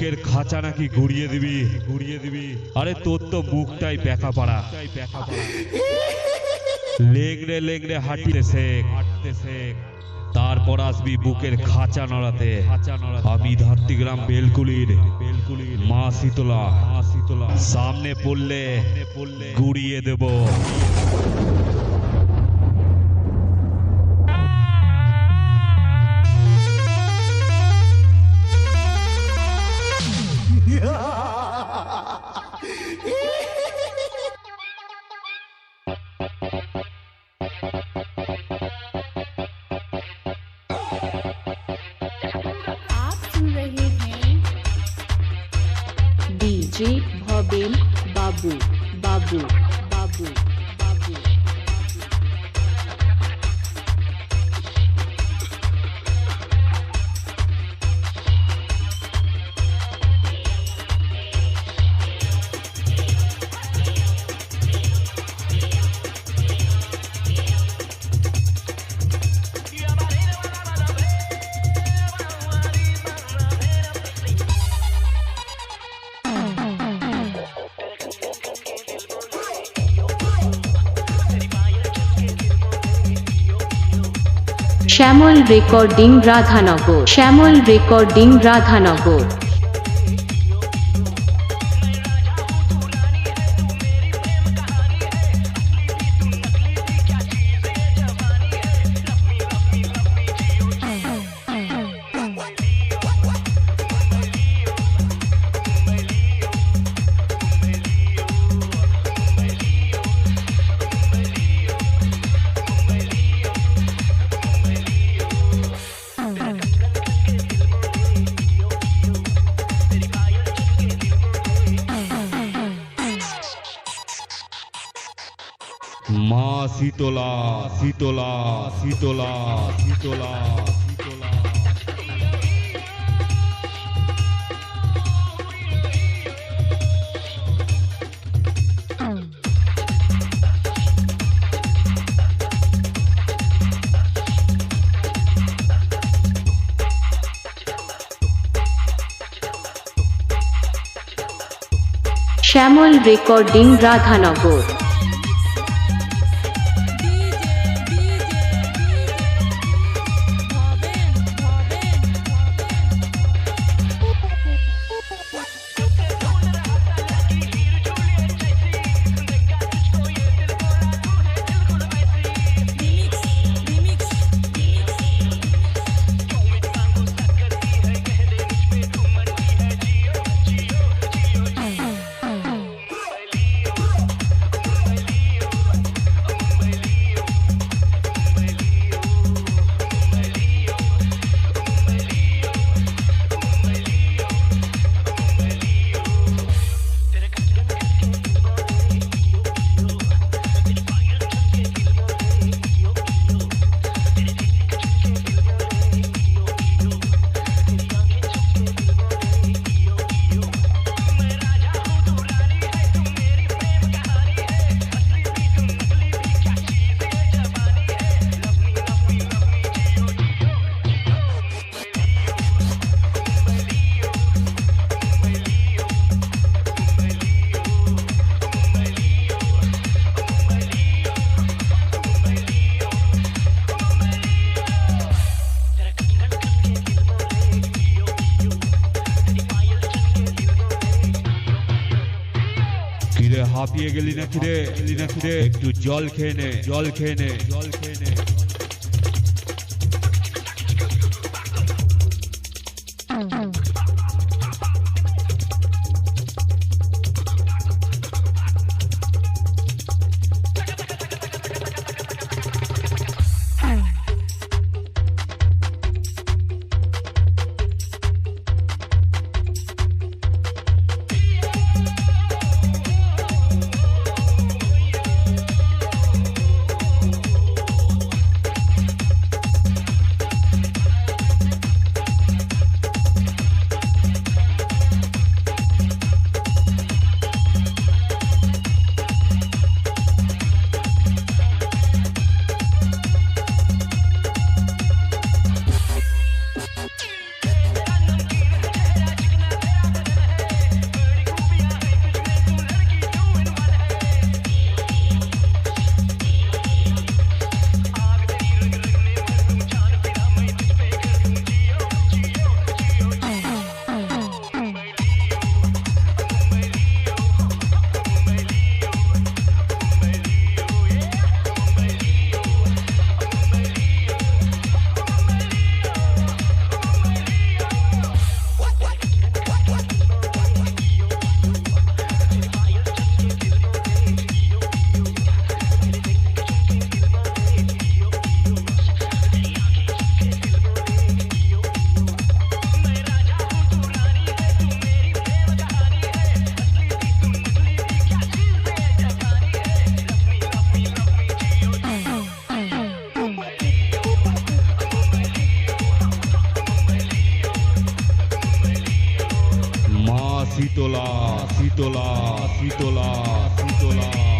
বুকের খাঁচা নাকি ঘুরিয়ে দিবি? ঘুরিয়ে দিবি। আরে তোর তো মুখটাই ব্যাকা পাড়া। লেগড়ে লেগড়ে হাঁটিতে শেখ। হাঁটতে শেখ তারপর আসবি বুকের খাঁচা নড়াতে। আমি ধাত্তিগ্রাম বেলকুলির বেলকুলির মা শীতলা। মা শীতলা সামনে পড়লে পড়লে গুড়িয়ে দেব। बाबू बाबू बाबू बाबू। শ্যামল রেকর্ডিং রাধানগর। শ্যামল রেকর্ডিং রাধানগর। মা শীতলা শীতলা শীতলা শীতলা শ্যামল রেকর্ডিং রাধানগর। হাঁপিয়ে গেলি না রে? গেলি না রে? একটু জল খেয়ে নে, জল খেয়ে নে, জল খেয়ে নে। Oh. শীতলা শীতলা শীতলা শীতলা